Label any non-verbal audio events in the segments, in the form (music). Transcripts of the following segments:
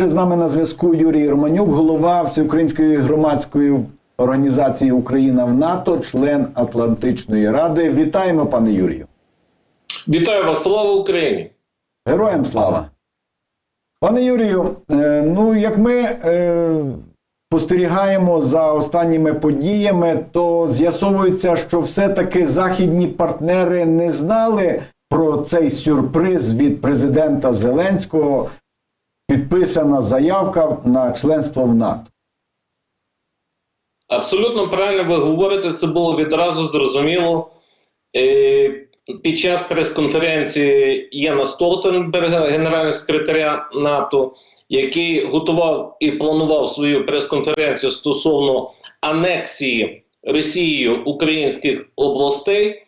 Отже, з нами на зв'язку Юрій Романюк, голова Всеукраїнської громадської організації Україна в НАТО, член Атлантичної ради. Вітаємо, пане Юрію. Вітаю вас, слава Україні! Героям слава. Пане Юрію, е, ну як ми е, спостерігаємо за останніми подіями, то з'ясовується, що все-таки західні партнери не знали про цей сюрприз від президента Зеленського. Підписана заявка на членство в НАТО. Абсолютно правильно ви говорите, це було відразу зрозуміло. Е, під час прес-конференції Єна Столтенберга, генерального секретаря НАТО, який готував і планував свою прес-конференцію стосовно анексії Росією українських областей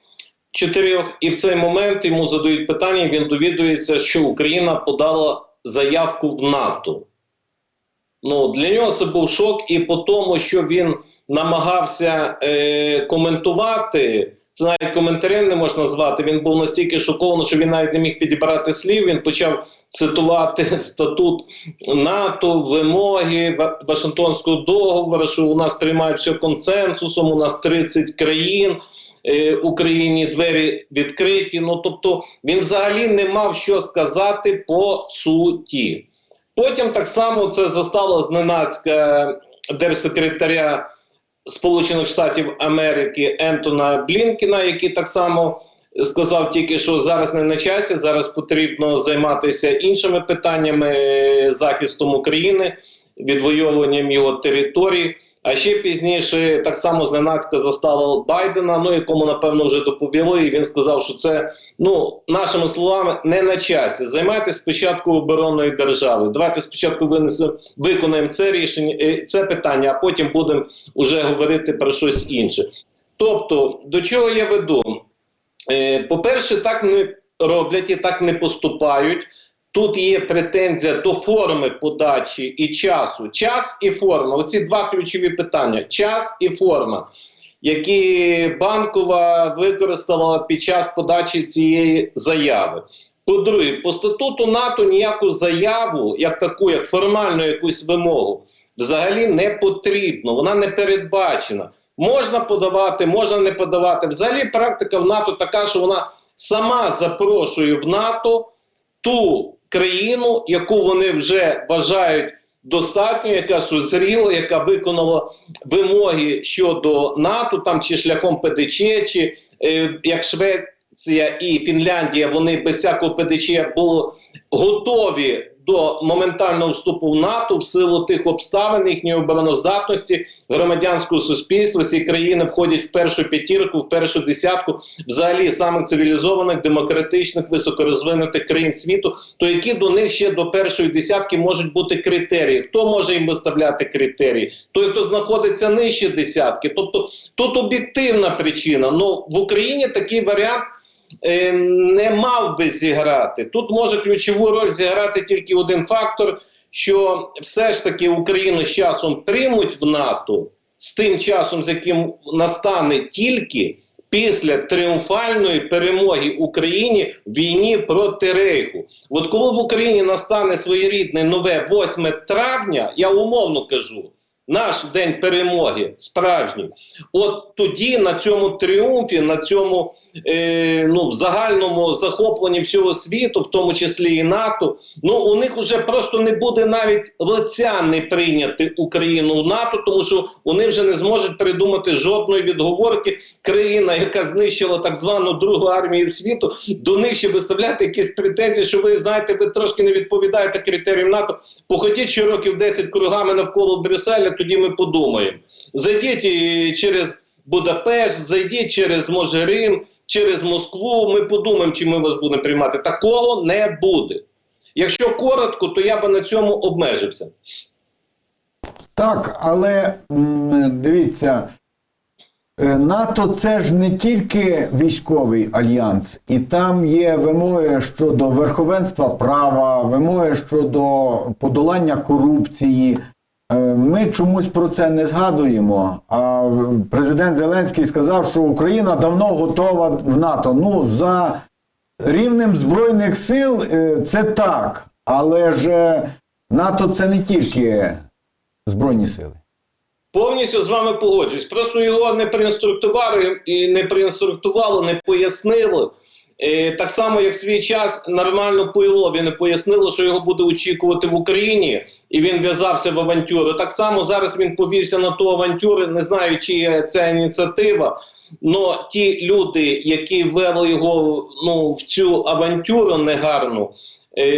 чотирьох, і в цей момент йому задають питання. Він довідується, що Україна подала заявку в НАТО. Ну, для нього це був шок, і по тому, що він намагався е, коментувати, це навіть коментарем не можна назвати. Він був настільки шокований, що він навіть не міг підібрати слів. Він почав цитувати (laughs) статут НАТО, вимоги Ва- Вашингтонського договору, що у нас приймають все консенсусом, у нас 30 країн. Е, Україні двері відкриті. Ну тобто він взагалі не мав що сказати по суті. Потім так само це застало зненацька держсекретаря Сполучених Штатів Америки Ентона Блінкіна, який так само сказав тільки, що зараз не на часі, зараз потрібно займатися іншими питаннями е, захистом України, відвоюванням його територій. А ще пізніше так само зненацька застало Байдена, ну якому напевно вже доповіли, і він сказав, що це ну нашими словами не на часі. Займайтесь спочатку оборонної держави. Давайте спочатку винесемо, виконаємо це рішення, е, це питання, а потім будемо вже говорити про щось інше. Тобто, до чого я веду? Е, По-перше, так не роблять і так не поступають. Тут є претензія до форми подачі і часу. Час і форма. Оці два ключові питання: час і форма, які банкова використала під час подачі цієї заяви. По-друге, по статуту НАТО ніяку заяву, як таку, як формальну якусь вимогу, взагалі не потрібно. Вона не передбачена. Можна подавати, можна не подавати. Взагалі, практика в НАТО така, що вона сама запрошує в НАТО ту країну, яку вони вже вважають достатньо, яка сузріла, яка виконала вимоги щодо НАТО, там чи шляхом ПДЧ, чи е, як Швеція і Фінляндія, вони без всякого ПДЧ були готові до моментального вступу в НАТО в силу тих обставин їхньої обороноздатності громадянського суспільства. Ці країни входять в першу п'ятірку, в першу десятку, взагалі самих цивілізованих, демократичних, високорозвинутих країн світу. То які до них ще до першої десятки можуть бути критерії? Хто може їм виставляти критерії? Той, хто знаходиться нижче десятки. Тобто тут об'єктивна причина. Ну в Україні такий варіант е, не мав би зіграти. Тут може ключову роль зіграти тільки один фактор, що все ж таки Україну з часом приймуть в НАТО з тим часом, з яким настане тільки після тріумфальної перемоги Україні в війні проти Рейху. От коли в Україні настане своєрідне нове 8 травня, я умовно кажу. Наш день перемоги справжній. От тоді на цьому тріумфі, на цьому е, ну, загальному захопленні всього світу, в тому числі і НАТО, ну у них вже просто не буде навіть лиця не прийняти Україну в НАТО, тому що вони вже не зможуть придумати жодної відговорки. Країна, яка знищила так звану другу армію світу, до них ще виставляти якісь претензії, що ви знаєте, ви трошки не відповідаєте критеріям НАТО. Походіть ще років 10 кругами навколо Брюсселя, тоді ми подумаємо. Зайдіть через Будапешт, зайдіть через може Рим, через Москву. Ми подумаємо, чи ми вас будемо приймати. Такого не буде. Якщо коротко, то я би на цьому обмежився. Так, але дивіться, е, НАТО це ж не тільки військовий альянс, і там є вимоги щодо верховенства права, вимоги щодо подолання корупції. Е, Ми чомусь про це не згадуємо. А президент Зеленський сказав, що Україна давно готова в НАТО. Ну, за рівнем Збройних сил е, це так. Але ж е, НАТО це не тільки Збройні сили. Повністю з вами погоджуюсь. Просто його не проінструктували і не проінструктували, не пояснили. Е, так само, як в свій час нормально Пуйлові не пояснило, що його буде очікувати в Україні, і він в'язався в авантюру. Так само зараз він повівся на ту авантюру, не знаю, чи ця ініціатива. Но ті люди, які ввели його ну, в цю авантюру негарну,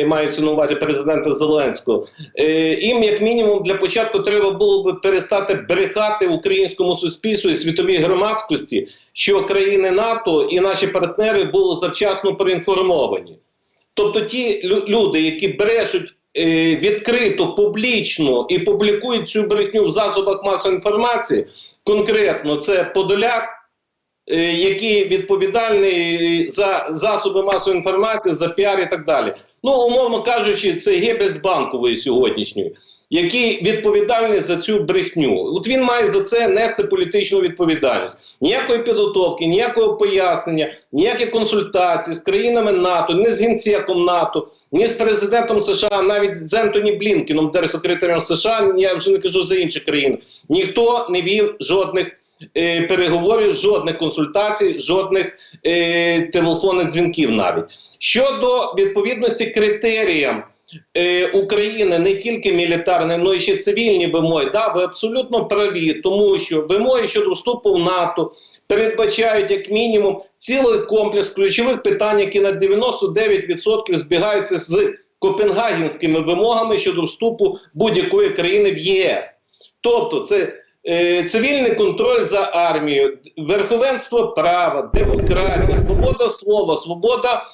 мається на увазі президента Зеленського, е, їм, як мінімум, для початку треба було би перестати брехати українському суспільству і світовій громадськості, що країни НАТО і наші партнери були завчасно проінформовані. Тобто ті люди, які брешуть е, відкрито, публічно і публікують цю брехню в засобах масової інформації, конкретно це Подоляк, е, який відповідальний за засоби масової інформації, за піар і так далі. Ну, умовно кажучи, це Гебельс банкової сьогоднішньої, який відповідальний за цю брехню. От він має за це нести політичну відповідальність. Ніякої підготовки, ніякого пояснення, ніякі консультації з країнами НАТО, ні з генсеком НАТО, ні з президентом США, навіть з Ентоні Блінкеном, держсекретарем США, я вже не кажу за інші країни. Ніхто не вів жодних е, переговорів, жодних консультацій, жодних е, телефонних дзвінків навіть. Щодо відповідності критеріям е, України не тільки мілітарні, але й ще цивільні вимоги, да, ви абсолютно праві, тому що вимоги щодо вступу в НАТО передбачають як мінімум цілий комплекс ключових питань, які на 99% збігаються з копенгагенськими вимогами щодо вступу будь-якої країни в ЄС. Тобто, це цивільний контроль за армією, верховенство права, демократія, свобода слова, свобода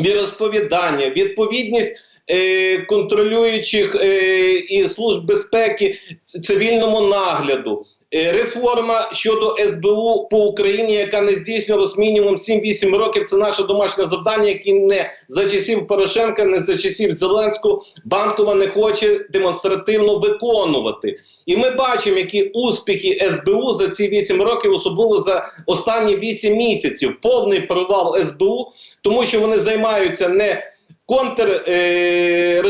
віросповідання, відповідність е, контролюючих е, і служб безпеки цивільному нагляду, е, реформа щодо СБУ по Україні, яка не здійснювалась мінімум 7-8 років. Це наше домашнє завдання, яке не за часів Порошенка, не за часів Зеленського банкова не хоче демонстративно виконувати. І ми бачимо, які успіхи СБУ за ці 8 років, особливо за останні 8 місяців. Повний провал СБУ, тому що вони займаються не контр е,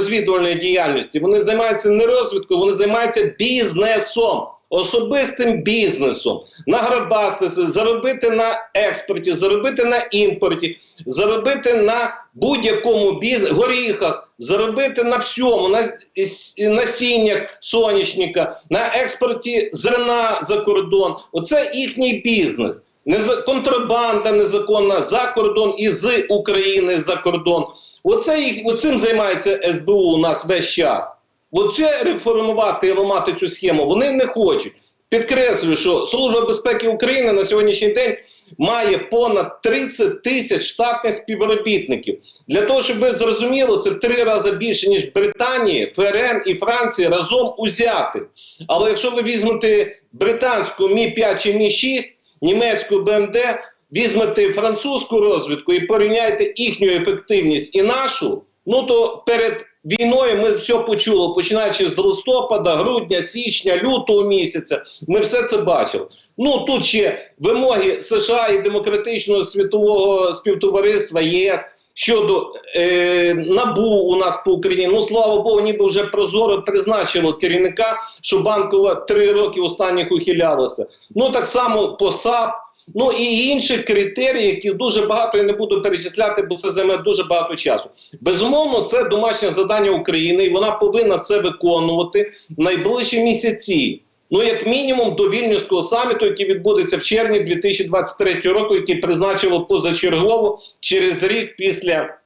діяльності, вони займаються не розвідкою, вони займаються бізнесом. Особистим бізнесом награбастися, заробити на експорті, заробити на імпорті, заробити на будь-якому бізнесі, горіхах, заробити на всьому, на насіннях соняшника, на експорті зерна за кордон. Оце їхній бізнес. Контрабанда незаконна за кордон і з України за кордон. Оце їх оцим займається СБУ у нас весь час. Оце реформувати і ламати цю схему вони не хочуть. Підкреслюю, що Служба безпеки України на сьогоднішній день має понад 30 тисяч штатних співробітників. Для того, щоб ви зрозуміли, це в три рази більше, ніж Британії, ФРН і Франції разом узяти. Але якщо ви візьмете британську Мі 5 чи Мі 6, німецьку БМД, візьмете французьку розвідку і порівняйте їхню ефективність і нашу, ну то перед війною ми все почули, починаючи з листопада, грудня, січня, лютого місяця. Ми все це бачили. Ну тут ще вимоги США і демократичного світового співтовариства ЄС. Щодо е, набу у нас по Україні, ну слава Богу, ніби вже прозоро призначило керівника, що банкова три роки останніх ухилялося. Ну так само по САП, ну і інші критерії, які дуже багато я не буду перечисляти, бо це займе дуже багато часу. Безумовно, це домашнє завдання України, і вона повинна це виконувати в найближчі місяці. Ну, як мінімум, до Вільнюського саміту, який відбудеться в червні 2023 року, який призначило позачергово через рік після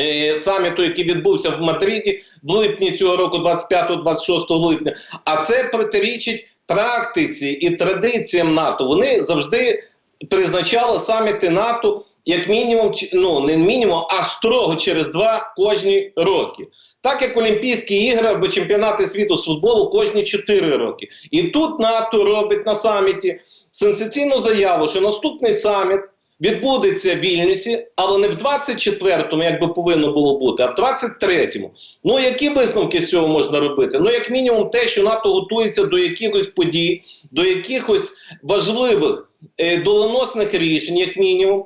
е, саміту, який відбувся в Мадриді в липні цього року, 25-26 липня. А це протирічить практиці і традиціям НАТО. Вони завжди призначали саміти НАТО як мінімум, ну не мінімум, а строго через два кожні роки. Так як Олімпійські ігри або чемпіонати світу з футболу кожні 4 роки. І тут НАТО робить на саміті сенсаційну заяву, що наступний саміт відбудеться в Вільнюсі, але не в 24-му, як би повинно було бути, а в 23-му. Ну які висновки з цього можна робити? Ну, як мінімум, те, що НАТО готується до якихось подій, до якихось важливих е, доленосних рішень, як мінімум.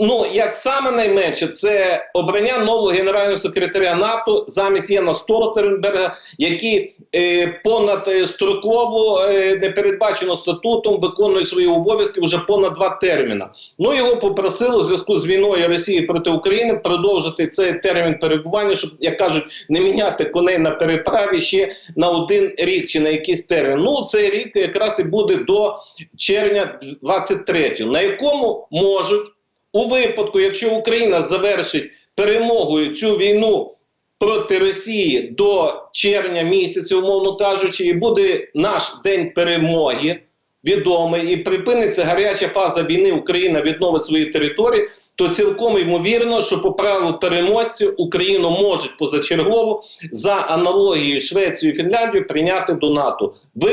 Ну, як саме найменше, це обрання нового генерального секретаря НАТО замість Єна Столтерберга, який е, понад е, строково е, не передбачено статутом, виконує свої обов'язки вже понад два терміна. Ну його попросили у зв'язку з війною Росії проти України продовжити цей термін перебування, щоб як кажуть, не міняти коней на переправі ще на один рік чи на якийсь термін. Ну цей рік якраз і буде до червня 23-го, на якому можуть у випадку, якщо Україна завершить перемогою цю війну проти Росії до червня місяця, умовно кажучи, і буде наш день перемоги відомий, і припиниться гаряча фаза війни, Україна відновить свої території, то цілком ймовірно, що по правилу переможців Україну можуть позачергово за аналогією Швецію і Фінляндію прийняти до НАТО в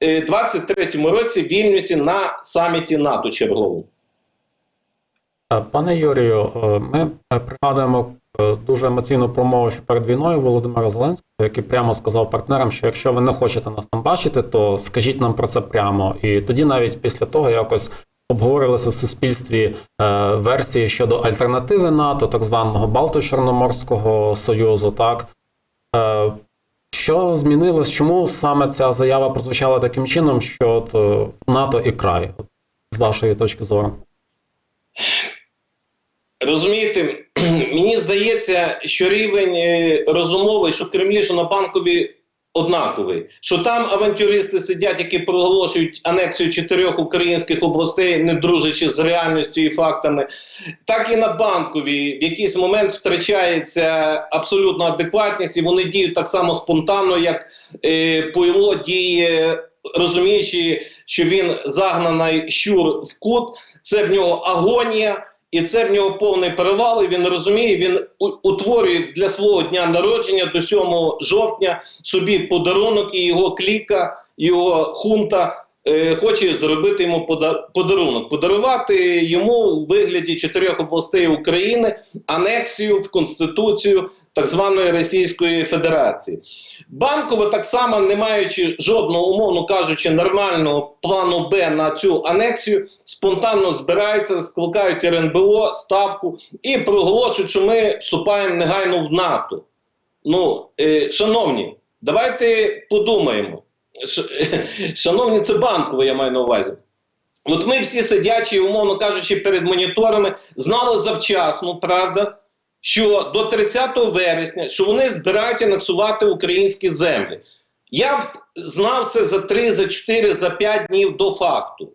е, 23-му році в Вільнюсі на саміті НАТО черговому. Е, Пане Юрію, е, ми е, пригадуємо дуже емоційну промову ще перед війною Володимира Зеленського, який прямо сказав партнерам, що якщо ви не хочете нас там бачити, то скажіть нам про це прямо. І тоді, навіть після того, якось обговорилися в суспільстві версії щодо альтернативи НАТО, так званого Балто-Чорноморського союзу. Так що змінилось? Чому саме ця заява прозвучала таким чином, що от, НАТО і край, з вашої точки зору? Розумієте, (clears throat) мені здається, що рівень е, розумовий, що в Кремлі, що на банкові однаковий. Що там авантюристи сидять, які проголошують анексію чотирьох українських областей, не дружачи з реальністю і фактами, так і на банковій в якийсь момент втрачається абсолютно адекватність, і вони діють так само спонтанно, як е, Пуйло діє, розуміючи, що він загнаний щур в кут, це в нього агонія. І це в нього повний перевал, і він розуміє, він утворює для свого дня народження до 7 жовтня собі подарунок, і його кліка, його хунта е, хоче зробити йому пода- подарунок, подарувати йому у вигляді чотирьох областей України анексію в Конституцію так званої Російської Федерації. Банково так само, не маючи жодного, умовно кажучи, нормального плану Б на цю анексію, спонтанно збираються, скликають РНБО, ставку і проголошують, що ми вступаємо негайно в НАТО. Ну, е, шановні, давайте подумаємо. (laughs) Шановні, це банково, я маю на увазі. От ми всі сидячі, умовно кажучи, перед моніторами, знали завчасно, правда, що до 30 вересня, що вони збирають анексувати українські землі. Я знав це за 3, за 4, за 5 днів до факту.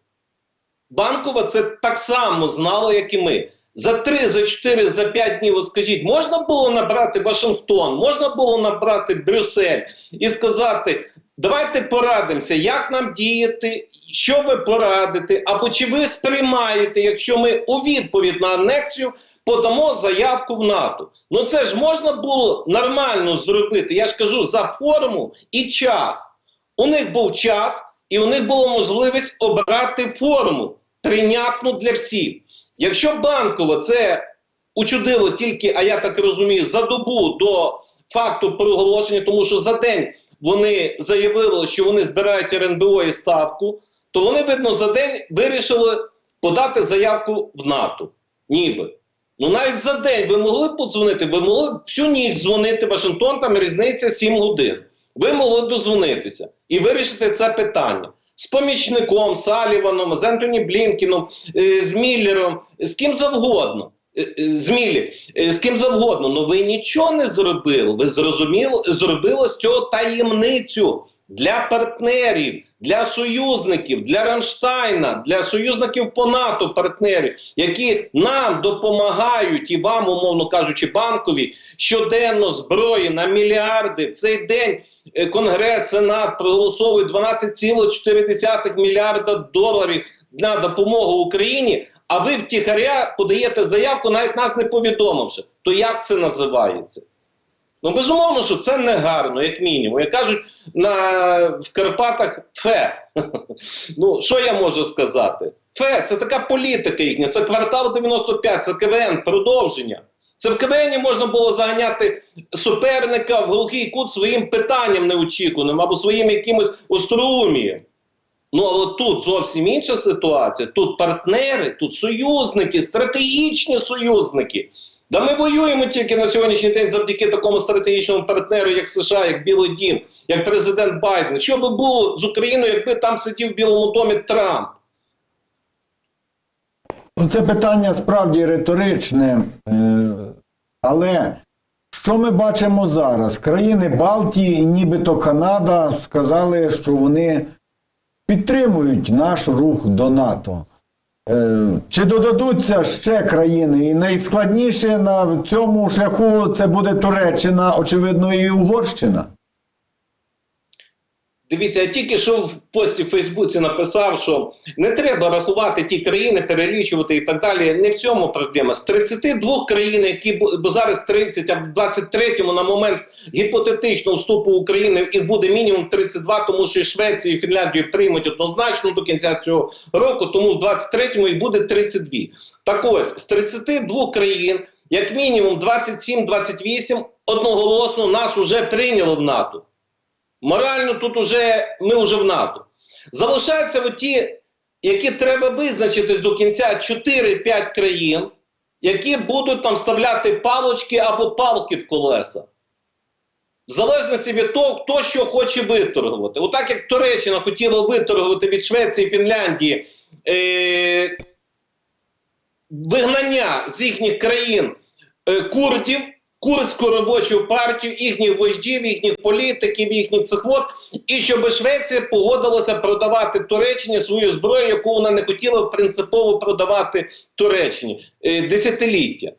Банкова це так само знало, як і ми. За 3, за 4, за 5 днів, от скажіть, можна було набрати Вашингтон, можна було набрати Брюссель і сказати: давайте порадимося, як нам діяти, що ви порадите, або чи ви сприймаєте, якщо ми у відповідь на анексію подамо заявку в НАТО. Ну це ж можна було нормально зробити. Я ж кажу за форму і час. У них був час, і у них була можливість обрати форму, прийнятну для всіх. Якщо банково це учудило тільки, а я так розумію, за добу до факту проголошення, тому що за день вони заявили, що вони збирають РНБО і ставку, то вони, видно, за день вирішили подати заявку в НАТО. Ніби. Ну навіть за день ви могли подзвонити, ви могли всю ніч дзвонити Вашингтон, там різниця 7 годин. Ви могли дозвонитися і вирішити це питання з помічником, Саліваном, з Ентоні Блінкіном, е, з Міллером, з ким завгодно. е, е, З Міллі, е, з ким завгодно, ну ви нічого не зробили. Ви зрозуміли, зробили з цього таємницю для партнерів, для союзників, для Рамштайна, для союзників по НАТО партнерів, які нам допомагають і вам, умовно кажучи, банкові щоденно зброї на мільярди. В цей день е, Конгрес, Сенат проголосовують 12,4 мільярда доларів на допомогу Україні. А ви втіхаря подаєте заявку, навіть нас не повідомивши. То як це називається? Ну, безумовно, що це не гарно, як мінімум. Як кажуть на, в Карпатах фе. (laughs) ну, що я можу сказати? Фе, це така політика їхня, це квартал 95, це КВН, продовження. Це в КВН можна було заганяти суперника в глухий кут своїм питанням неочікуваним або своїм якимось остроумієм. Ну, але тут зовсім інша ситуація. Тут партнери, тут союзники, стратегічні союзники. Да ми воюємо тільки на сьогоднішній день завдяки такому стратегічному партнеру, як США, як Білий Дім, як президент Байден. Що би було з Україною, якби там сидів в Білому домі Трамп? Ну, це питання справді риторичне. Е, Але що ми бачимо зараз? Країни Балтії і нібито Канада сказали, що вони підтримують наш рух до НАТО. Е, Чи додадуться ще країни? І найскладніше на цьому шляху це буде Туреччина, очевидно, і Угорщина. Дивіться, я тільки що в пості в Фейсбуці написав, що не треба рахувати ті країни, перелічувати і так далі. Не в цьому проблема. З 32 країн, які бо зараз 30, а в 23-му на момент гіпотетичного вступу України і буде мінімум 32, тому що і Швецію і Фінляндію приймуть однозначно до кінця цього року, тому в 23-му і буде 32. Так ось з 32 країн, як мінімум 27-28 одноголосно нас уже прийняло в НАТО. Морально тут уже ми вже в НАТО. Залишаються от ті, які треба визначитись до кінця 4-5 країн, які будуть там вставляти палочки або палки в колеса. В залежності від того, хто що хоче виторгувати. Отак як Туреччина хотіла виторгувати від Швеції Фінляндії е- вигнання з їхніх країн е, курдів, курдську робочу партію, їхніх вождів, їхніх політиків, їхніх цехвод, і щоб Швеція погодилася продавати Туреччині свою зброю, яку вона не хотіла принципово продавати Туреччині е, десятиліття.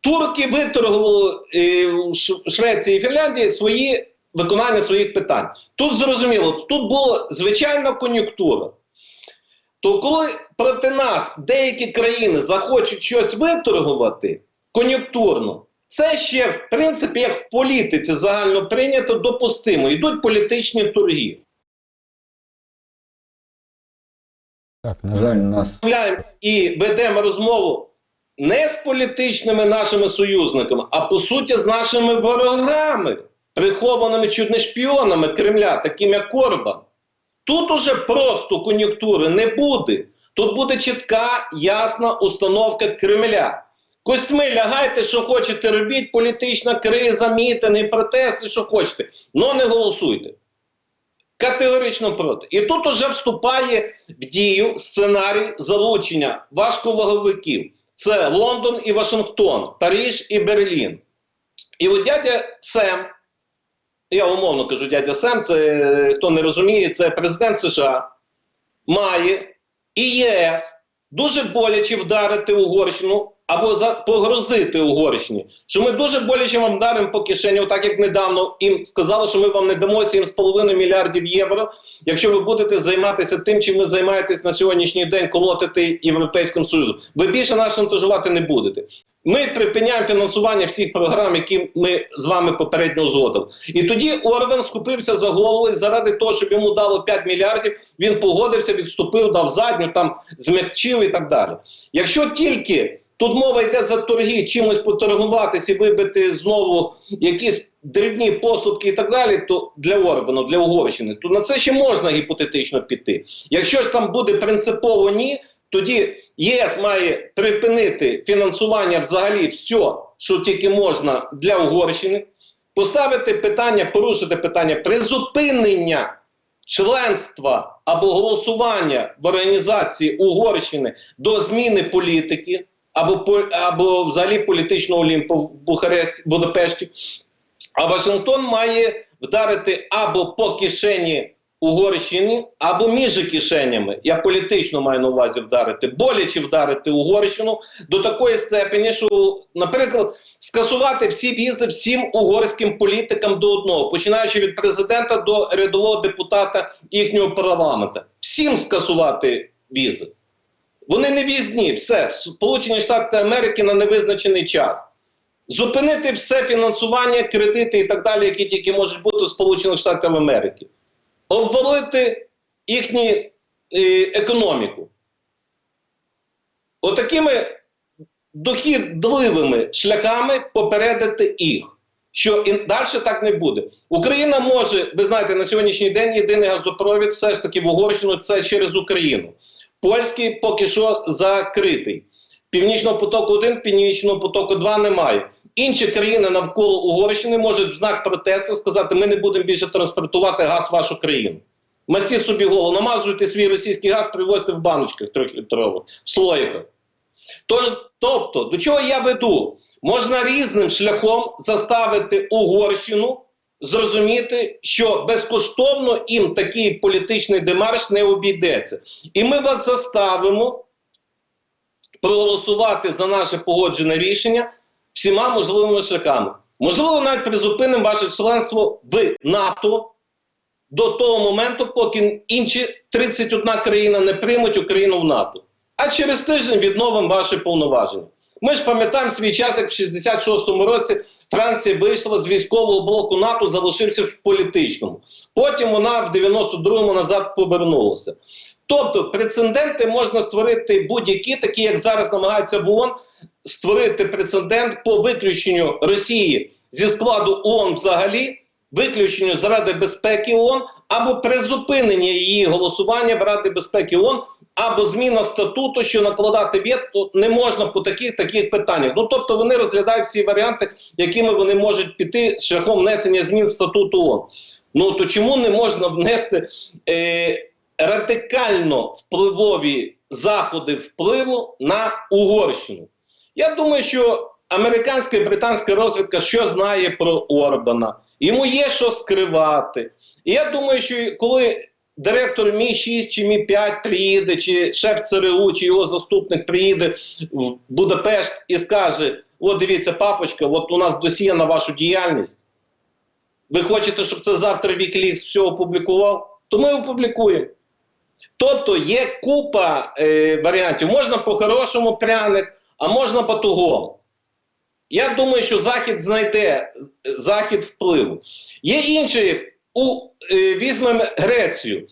Турки виторгували е, Швеції і Фінляндії свої виконання своїх питань. Тут зрозуміло, тут була звичайна кон'юнктура. То коли проти нас деякі країни захочуть щось виторгувати кон'юнктурно, це ще, в принципі, як в політиці загально прийнято, допустимо. Йдуть політичні торги. Так, на жаль, нас. І ведемо розмову не з політичними нашими союзниками, а по суті з нашими ворогами, прихованими чудне шпіонами Кремля, таким як Корбан. Тут уже просто кон'юнктури не буде. Тут буде чітка, ясна установка Кремля. Костьми лягайте, що хочете робіть, політична криза, мітинги, протести, що хочете. но не голосуйте. Категорично проти. І тут уже вступає в дію сценарій залучення важковаговиків. Це Лондон і Вашингтон, Париж і Берлін. І от дядя Сем, я умовно кажу, дядя Сем, це хто не розуміє, це президент США, має і ЄС дуже боляче вдарити Угорщину або погрозити Угорщині, що ми дуже боляче вам вдаримо по кишені, так як недавно їм сказали, що ми вам не дамо 7,5 мільярдів євро, якщо ви будете займатися тим, чим ви займаєтесь на сьогоднішній день, колотити Європейським Союзом. Ви більше нас шантажувати не будете. Ми припиняємо фінансування всіх програм, які ми з вами попередньо узгодили. І тоді Орбан скупився за голову і заради того, щоб йому дало 5 мільярдів, він погодився, відступив, дав задню, там змягчив і так далі. Якщо тільки тут мова йде за торги, чимось поторгуватися і вибити знову якісь дрібні поступки і так далі, то для Орбану, для Угорщини, то на це ще можна гіпотетично піти. Якщо ж там буде принципово ні, тоді ЄС має припинити фінансування взагалі все, що тільки можна для Угорщини, поставити питання, порушити питання призупинення членства або голосування в організації Угорщини до зміни політики, або, або взагалі політичного олімпу в Бухаресті, Будапешті. А Вашингтон має вдарити або по кишені Угорщини, або між кишенями. Я політично маю на увазі вдарити, боляче вдарити Угорщину до такої степені, що, наприклад, скасувати всі візи всім угорським політикам до одного, починаючи від президента до рядового депутата їхнього парламенту. Всім скасувати візи. Вони не візні, все, Сполучені Штати Америки на невизначений час. Зупинити все фінансування, кредити і так далі, які тільки можуть бути в Сполучених Штатах Америки. Обвалити їхню е, економіку. Отакими дохідливими шляхами попередити їх. що і далі так не буде. Україна може, ви знаєте, на сьогоднішній день єдиний газопровід все ж таки в Угорщину це через Україну. Польський поки що закритий. Північного потоку 1, Північного потоку 2 немає. Інші країни навколо Угорщини можуть в знак протесту сказати: ми не будемо більше транспортувати газ в вашу країну. Мастіть собі голову, намазуйте свій російський газ, привозьте в баночках трьохлітрових, в слоїках. Тож, тобто, до чого я веду? Можна різним шляхом заставити Угорщину зрозуміти, що безкоштовно їм такий політичний демарш не обійдеться. І ми вас заставимо проголосувати за наше погоджене рішення всіма можливими шляхами. Можливо, навіть призупинимо ваше членство в НАТО до того моменту, поки інші 31 країна не приймуть Україну в НАТО. А через тиждень відновимо ваші повноваження. Ми ж пам'ятаємо свій час, як в 66-му році Франція вийшла з військового блоку НАТО, залишився в політичному. Потім вона в 92-му назад повернулася. Тобто прецеденти можна створити будь-які, такі як зараз намагається в ООН, створити прецедент по виключенню Росії зі складу ООН взагалі, виключенню з Ради безпеки ООН або призупинення її голосування в Раді безпеки ООН, або зміна статуту, що накладати вето не можна по таких таких питаннях. Ну тобто вони розглядають всі варіанти, якими вони можуть піти шляхом внесення змін в статут ООН. Ну то чому не можна внести е, радикально впливові заходи впливу на Угорщину? Я думаю, що американська і британська розвідка що знає про Орбана, йому є що скривати. І я думаю, що коли директор Мі 6 чи Мі 5 приїде, чи шеф ЦРУ, чи його заступник приїде в Будапешт і скаже: от дивіться, папочка, от у нас досія на вашу діяльність. Ви хочете, щоб це завтра Вікілікс все опублікував? То ми опублікуємо. Тобто є купа е, варіантів. Можна по-хорошому пряник, а можна по-тугому. Я думаю, що Захід знайде захід впливу. Є інші, у, е, візьмемо Грецію.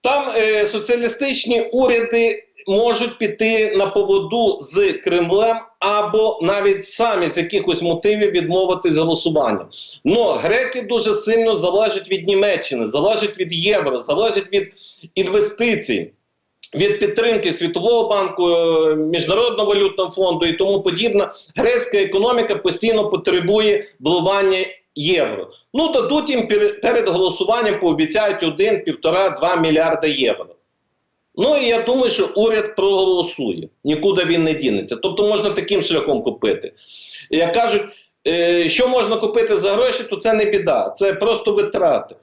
Там е, соціалістичні уряди можуть піти на поводу з Кремлем або навіть самі з якихось мотивів відмовитись голосування. Но греки дуже сильно залежать від Німеччини, залежать від євро, залежать від інвестицій. Від підтримки Світового банку, е, Міжнародного валютного фонду і тому подібне, грецька економіка постійно потребує вливання євро. Ну дадуть їм перед голосуванням, пообіцяють 1, 1,5-2 мільярда євро. Ну і я думаю, що уряд проголосує, нікуди він не дінеться. Тобто можна таким шляхом купити. Як кажуть, е, що можна купити за гроші, то це не біда, це просто витрати.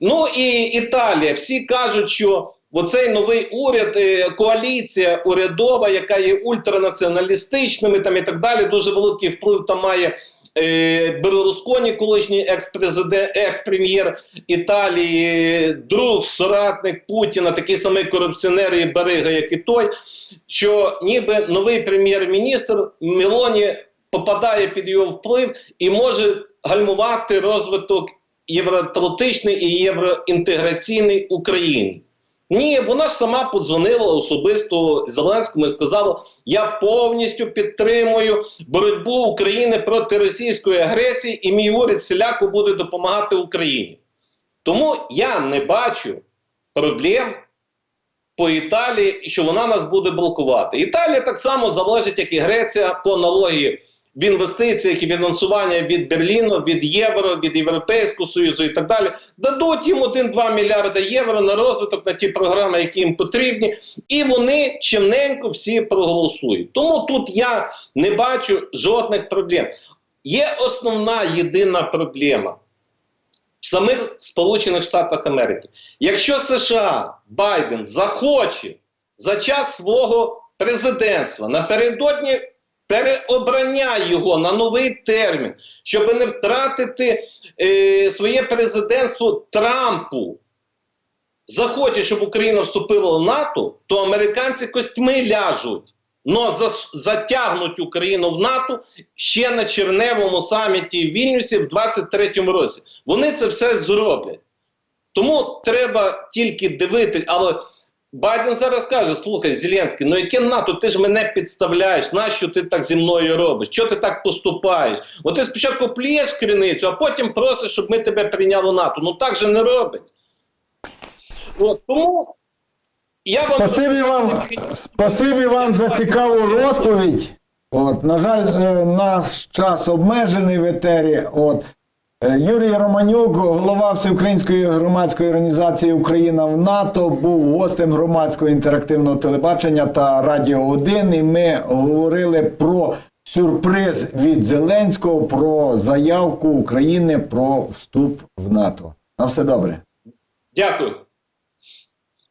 Ну і Італія. Всі кажуть, що оцей новий уряд, е, коаліція урядова, яка є ультранаціоналістичними там і так далі, дуже великий вплив там має. Е, Берлусконі, колишній екс-президент, екс-прем'єр Італії, друг, соратник Путіна, такий самий корупціонер і барига, як і той, що ніби новий прем'єр-міністр Мелоні попадає під його вплив і може гальмувати розвиток євроатлантичний і євроінтеграційний України. Ні, вона ж сама подзвонила особисто Зеленському і сказала: я повністю підтримую боротьбу України проти російської агресії, і мій уряд всіляко буде допомагати Україні. Тому я не бачу проблем по Італії, що вона нас буде блокувати. Італія так само залежить, як і Греція, по аналогії в інвестиціях і фінансування від Берліну, від Євро, від Європейського Союзу і так далі. Дадуть їм 1-2 мільярди євро на розвиток на ті програми, які їм потрібні, і вони чимненько всі проголосують. Тому тут я не бачу жодних проблем. Є основна єдина проблема в самих Сполучених Штатах Америки. Якщо США Байден захоче за час свого президентства напередодні переобрання його на новий термін, щоб не втратити е, своє президентство Трампу, захоче, щоб Україна вступила в НАТО, то американці костьми ляжуть. Но затягнуть Україну в НАТО ще на черневому саміті в Вільнюсі в 23-му році. Вони це все зроблять. Тому треба тільки дивити, але Байден зараз каже: слухай, Зеленський, ну яке НАТО? Ти ж мене підставляєш. Нащо ти так зі мною робиш? Чого ти так поступаєш? От ти спочатку плієш криницю, а потім просиш, щоб ми тебе прийняли НАТО. Ну так же не робить. От, тому я вам Спасибі вам, спасибі вам за цікаву розповідь. От, на жаль, е, наш час обмежений в етері. От. Е, Юрій Романюк, голова Всеукраїнської громадської організації Україна в НАТО, був гостем громадського інтерактивного телебачення та Радіо 1. І ми говорили про сюрприз від Зеленського, про заявку України про вступ в НАТО. На все добре. дякую.